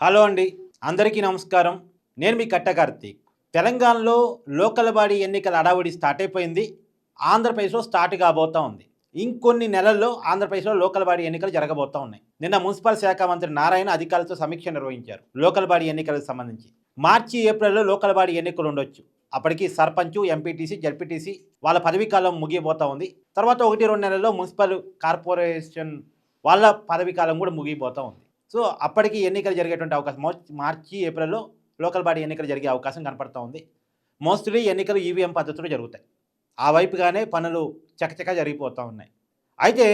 Hello అండి. అందరికీ నమస్కారం. నేను మీ కట్ట కార్తీక్. తెలంగాణలో లోకల్ బాడీ ఎన్నికల అడావుడి స్టార్ట్ అయిపోయింది. ఆంధ్రప్రదేశ్లో స్టార్ట్ కాబోతా ఉంది. ఇంకొన్ని నెలల్లో ఆంధ్రప్రదేశ్లో లోకల్ బాడీ ఎన్నికలు జరగబోతా ఉన్నాయి. నిన్న మున్సిపల్ శాఖ మంత్రి నారాయణ అధికారులతో సమీక్ష నిర్వహించారు. లోకల్ బాడీ ఎన్నికలకు సంబంధించి. మార్చి ఏప్రిల్లో లోకల్ బాడీ ఎన్నికలు ఉండొచ్చు. అప్పటికి సర్పంచ్ ఎంపీటీసీ జడ్పీటీసీ వాళ్ళ పదవీ కాలం ఉంది. తర్వాత ఒకటి రెండు నెలల్లో మున్సిపల్ కార్పొరేషన్ వాళ్ళ పదవీ కాలం కూడా ముగిపోతూ ఉంది. సో అప్పటికి ఎన్నికలు జరిగేటువంటి అవకాశం మార్చి ఏప్రిల్లో లోకల్ బాడీ ఎన్నికలు జరిగే అవకాశం కనపడుతూ ఉంది. మోస్ట్లీ ఎన్నికలు ఈవీఎం పద్ధతిలో జరుగుతాయి. ఆ వైపుగానే పనులు చకచకా జరిగిపోతూ ఉన్నాయి. అయితే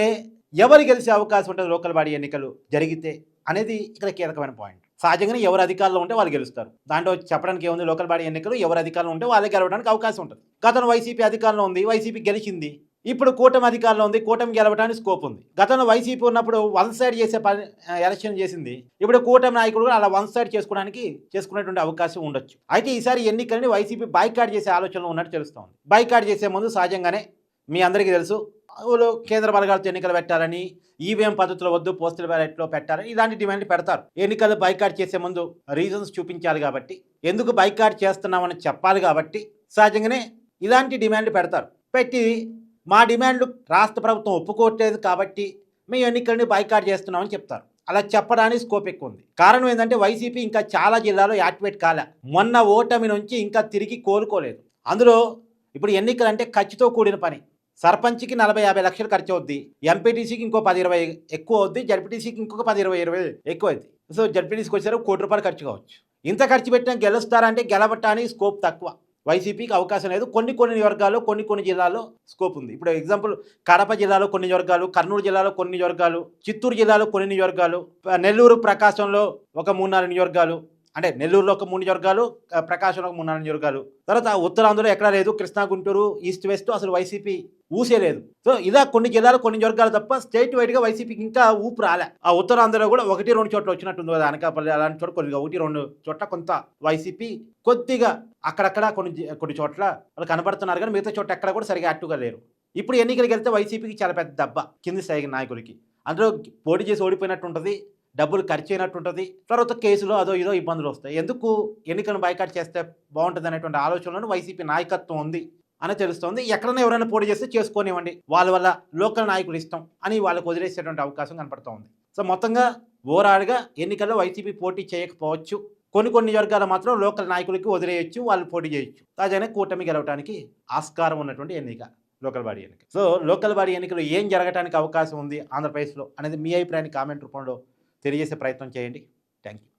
ఎవరు గెలిచే అవకాశం ఉంటుంది లోకల్ బాడీ ఎన్నికలు జరిగితే అనేది ఇక్కడ కీలకమైన పాయింట్. సహజంగానే ఎవరు అధికారంలో ఉంటే వాళ్ళు గెలుస్తారు. దాంట్లో చెప్పడానికి ఏముంది? లోకల్ బాడీ ఎన్నికలు ఎవరు అధికారంలో ఉంటే వాళ్ళే గెలవడానికి అవకాశం ఉంటుంది. గతంలో వైసీపీ అధికారంలో ఉంది వైసీపీ గెలిచింది. ఇప్పుడు కూటమి అధికారంలో ఉంది కూటమి గెలవడానికి స్కోప్ ఉంది. గతంలో వైసీపీ ఉన్నప్పుడు వన్ సైడ్ చేసే పని ఎలక్షన్ చేసింది. ఇప్పుడు కూటమి నాయకుడు కూడా అలా వన్ సైడ్ చేసుకోవడానికి చేసుకునేటువంటి అవకాశం ఉండొచ్చు. అయితే ఈసారి ఎన్నికలని వైసీపీ బైకాట్ చేసే ఆలోచనలో ఉన్నట్టు తెలుస్తోంది. బైకాట్ చేసే ముందు సహజంగానే మీ అందరికీ తెలుసు కేంద్ర బలగాలతో ఎన్నికలు పెట్టాలని ఈవీఎం పద్ధతిలో వద్దు పోస్టల్ బ్యాలెట్లో పెట్టాలని ఇలాంటి డిమాండ్లు పెడతారు. ఎన్నికలు బైకాట్ చేసే ముందు రీజన్స్ చూపించాలి కాబట్టి ఎందుకు బైకాట్ చేస్తున్నామని చెప్పాలి కాబట్టి సహజంగానే ఇలాంటి డిమాండ్లు పెడతారు. పెట్టి మా డిమాండ్లు రాష్ట్ర ప్రభుత్వం ఒప్పుకోవట్లేదు కాబట్టి మేము ఎన్నికల్ని బైకాట్ చేస్తున్నామని చెప్తారు. అలా చెప్పడానికి స్కోప్ ఎక్కువ ఉంది. కారణం ఏంటంటే వైసీపీ ఇంకా చాలా జిల్లాలో యాక్టివేట్ కాలే. మొన్న ఓటమి నుంచి ఇంకా తిరిగి కోలుకోలేదు. అందులో ఇప్పుడు ఎన్నికలు అంటే ఖర్చుతో కూడిన పని. సర్పంచ్కి నలభై యాభై లక్షలు ఖర్చు అవుద్ది ఎంపీటీసీకి ఇంకో పది ఇరవై ఎక్కువ అవుద్ది. జడ్పీటీసీకి ఇంకొక పది ఇరవై ఇరవై ఎక్కువ అవుద్ది. సో జడ్పీటీసీకి వచ్చారు కోటి రూపాయలు ఖర్చు కావచ్చు. ఇంత ఖర్చు పెట్టినా గెలుస్తారంటే గెలవటానికి స్కోప్ తక్కువ. వైసీపీకి అవకాశం లేదు. కొన్ని కొన్ని వర్గాలు కొన్ని కొన్ని జిల్లాల్లో స్కోప్ ఉంది. ఇప్పుడు ఎగ్జాంపుల్ కడప జిల్లాలో కొన్ని వర్గాలు కర్నూలు జిల్లాలో కొన్ని వర్గాలు చిత్తూరు జిల్లాలో కొన్ని నియోజకాలు నెల్లూరు ప్రకాశంలో ఒక మూడు నాలుగు నియోజకాలు అంటే నెల్లూరులో ఒక మూడు నియోజకాలు ప్రకాశంలో ఒక మూడు నాలుగు నియోజకాలు తర్వాత ఉత్తరాంధ్రలో ఎక్కడా లేదు. కృష్ణా గుంటూరు ఈస్ట్ వెస్ట్ అసలు వైసీపీ ఊసే లేదు సో ఇలా కొన్ని జిల్లాలు కొన్ని వర్గాలు తప్ప స్టేట్ వైడ్గా వైసీపీకి ఇంకా ఊపు రాలే. ఆ ఉత్తరాంధ్రలో కూడా ఒకటి రెండు చోట్ల వచ్చినట్టుంది కదా అనకాపల్లి అలాంటి చోట కొద్దిగా ఒకటి రెండు చోట్ల కొంత వైసీపీ కొద్దిగా అక్కడక్కడ కొన్ని కొన్ని చోట్ల వాళ్ళు కనబడుతున్నారు కానీ మిగతా చోట ఎక్కడ కూడా సరిగా యాక్టివ్గా లేరు. ఇప్పుడు ఎన్నికలకు వెళ్తే వైసీపీకి చాలా పెద్ద దెబ్బ కింది స్థాయి నాయకులకి. అందులో పోటీ చేసి ఓడిపోయినట్టు ఉంటుంది డబ్బులు ఖర్చు అయినట్టు ఉంటుంది తర్వాత కేసులో అదో ఇదో ఇబ్బందులు వస్తాయి. ఎందుకు ఎన్నికలను బైకాట్ చేస్తే బాగుంటుంది అనేటువంటి ఆలోచనలో వైసీపీ నాయకత్వం ఉంది. అని తెలుస్తోంది. ఎక్కడైనా ఎవరైనా పోటీ చేస్తే చేసుకోనివ్వండి. వాళ్ళ వల్ల లోకల్ నాయకులు ఇష్టం అని వాళ్ళకు వదిలేసేటువంటి అవకాశం కనపడుతోంది. సో మొత్తంగా ఓవరాల్గా ఎన్నికల్లో వైసీపీ పోటీ చేయకపోవచ్చు. కొన్ని కొన్ని వర్గాలు మాత్రం లోకల్ నాయకులకి వదిలేయచ్చు వాళ్ళు పోటీ చేయొచ్చు. తాజానే కూటమి గెలవడానికి ఆస్కారం ఉన్నటువంటి ఎన్నిక లోకల్ బాడీ ఎన్నిక. సో లోకల్ బాడీ ఎన్నికలు ఏం జరగడానికి అవకాశం ఉంది ఆంధ్రప్రదేశ్లో అనేది మీ అభిప్రాయాన్ని కామెంట్ రూపంలో తెలియజేసే ప్రయత్నం చేయండి. Thank you